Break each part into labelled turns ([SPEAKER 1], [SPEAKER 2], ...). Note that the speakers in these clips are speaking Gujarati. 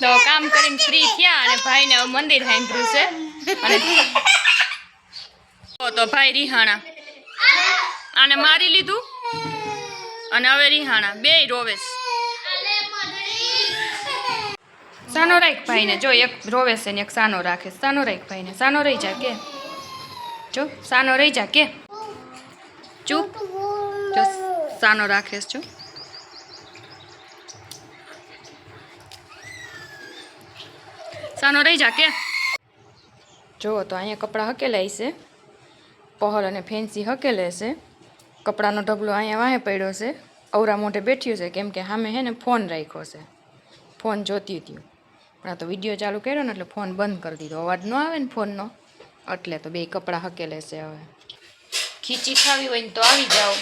[SPEAKER 1] તો કામ કરીને ફ્રી થયા અને ભાઈને મંદિર સાંભળ્યું છે. અને તો ભાઈ રિહાણા. આને મારી લીધું? અને હવે રિહાણા. બે રોવેશ. સાનો રાખ ભાઈને. જો એક રોવે છે ને એક સાનો રાખે. સાનો રાખ ભાઈને. સાનો રહી જા કે. જો, સાનો રહી જા કે. ચૂપ. જો સાનો રાખેશ જો. સાનો રહી જા કે. જુઓ તો અહીંયા કપડાં હકેલાય છે પહલ અને ફેન્સી હકેલે છે કપડાનો ઢગલો અહીંયા વાહે પડ્યો છે. અવરા મોઢે બેઠ્યું છે, કેમ કે સામે હે ને ફોન રાખ્યો છે. ફોન જોતી હતી. પણ આ તો વીડિયો ચાલુ કર્યો ને એટલે ફોન બંધ કરી દીધો. અવાજ ન આવે ને ફોનનો. એટલે તો બે કપડાં હકેલે છે હવે. ખીચી ખાવી હોય ને તો આવી જાઓ.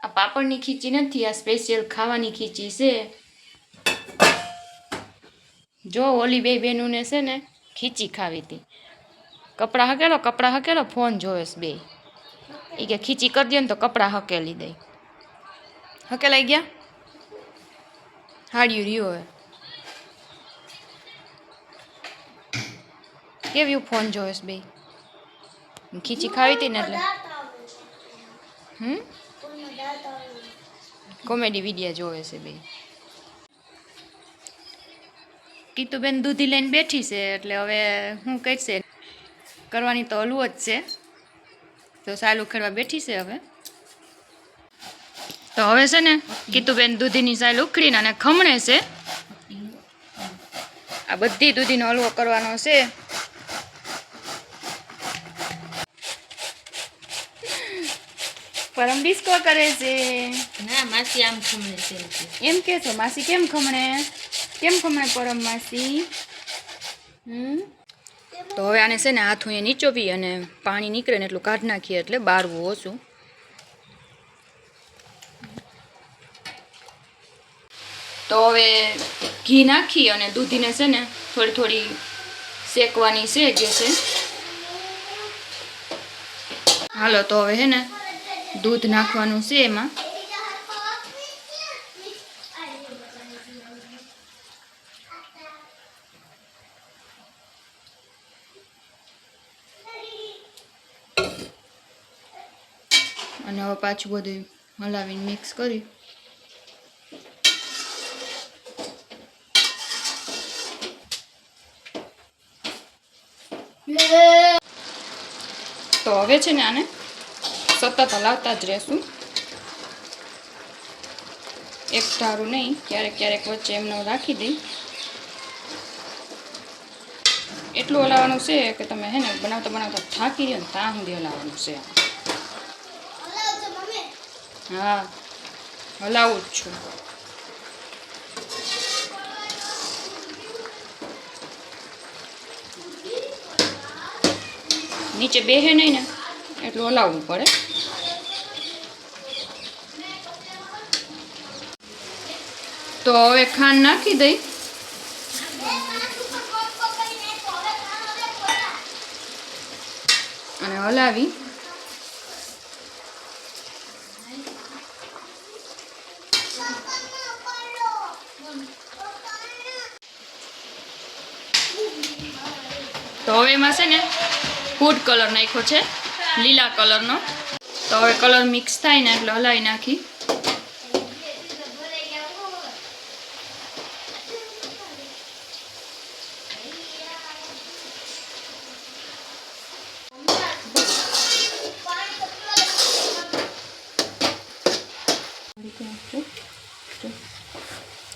[SPEAKER 1] આ પાપડની ખીચી નથી, આ સ્પેશિયલ ખાવાની ખીચી છે. જો ઓલી બે બહેનોને છે ને ખીચી ખાવી હતી. કપડાં હકેલો કપડાં હકેલો, ફોન જોવે બે. એ કે ખીચી કરી દે ને તો કપડાં હકેલી દઈ. હકેલાઈ ગયા? હાડ્યું રહ્યું હવે. કેવું ફોન જોવે બે? ખીચી ખાવી હતી ને એટલે? હમ? કોમેડી વિડીયા જોવે છે બે. કીતુબેન દૂધી લઈને બેઠી છે એટલે હવે હું કરશે? કરવાની તો હલવો જ છે. તો સાલું ખેડવા બેઠી છે હવે. તો હવે છે ને કીતુબેન દૂધીની સાલ ઉખડીને અને ખમણે છે. આ બધી દૂધીનો હલવો કરવાનો છે. પરમ ડિસ્કો કરે છે.
[SPEAKER 2] ના માસી આમ ખમણે છે.
[SPEAKER 1] એમ કે છો માસી કેમ ખમણે? કેમ ખમણે પરમ માસી? હમ? તો હવે આને છે ને હાથું એ નીચોવી અને પાણી નીકળે ને એટલું કાઢ નાખીએ એટલે બારવું ઓછું. તો હવે ઘી નાખી અને દૂધીને છે ને થોડી થોડી શેકવાની છે જે છે. હાલો, તો હવે હે ને દૂધ નાખવાનું છે એમાં. અને હવે પાછું બધું હલાવીને મિક્સ કરી. તો હવે છે ને આને સતત હલાવતા જ રહેશું. એક ધારું નહીં, ક્યારેક ક્યારેક વચ્ચે એમનો રાખી દઈ. એટલું હલાવવાનું છે કે તમે હે ને, બનાવતા બનાવતા થાકી રહ્યો ને ત્યાં સુધી હલાવવાનું છે હા. હલાવું જ છું. નીચે બેહે નહીં ને, એટલું હલાવવું પડે. તો હવે ખાંડ નાખી દઈ. અને હલાવી. તો હવે એમાં છે ને ફૂડ કલર નાખ્યો છે, લીલા કલરનો તો હવે કલર મિક્સ થાય ને એટલે હલાવી નાખી.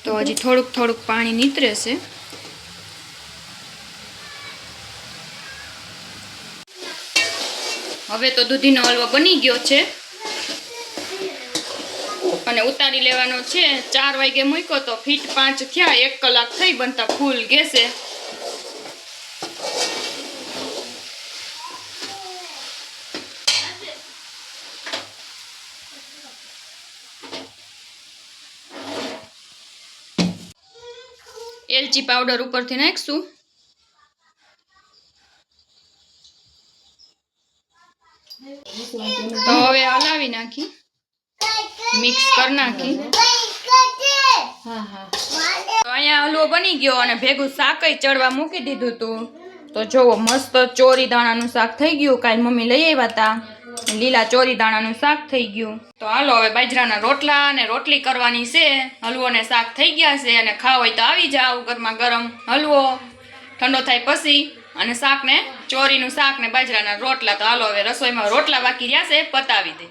[SPEAKER 1] તો હજી થોડુંક થોડુંક પાણી નીતરે છે. હવે તો દૂધીનો હલવો બની ગયો છે. અને ઉતારી લેવાનો છે. ચાર વાગે મૂક્યો તો ફીટ પાંચ થયા. એક કલાક થઈ બનતા ફૂલ ગેસે. એલચી પાવડર ઉપરથી નાખશું. તો હવે હલાવી નાખી. મિક્સ કરી નાખી.
[SPEAKER 2] હા હા
[SPEAKER 1] તો અહીંયા હલવો બની ગયો અને ભેગું શાકય ચડવા મૂકી દીધું હતું તો જોવો, મસ્ત ચોરી દાણાનું શાક થઈ ગયું. કાલ મમ્મી લઈ આવ્યા હતા લીલા ચોરી દાણાનું શાક થઈ ગયું. તો હાલો, હવે બાજરાના રોટલા અને રોટલી કરવાની છે. હલવો ને શાક થઈ ગયા છે અને ખાવ હોય તો આવી જાવ ગરમા ગરમ. હલવો. ઠંડો થાય પછી. અને શાક ને ચોરીનું શાક ને બાજરાના રોટલા તો હાલો હવે રસોઈમાં રોટલા બાકી રહ્યા છે, પતાવી દે.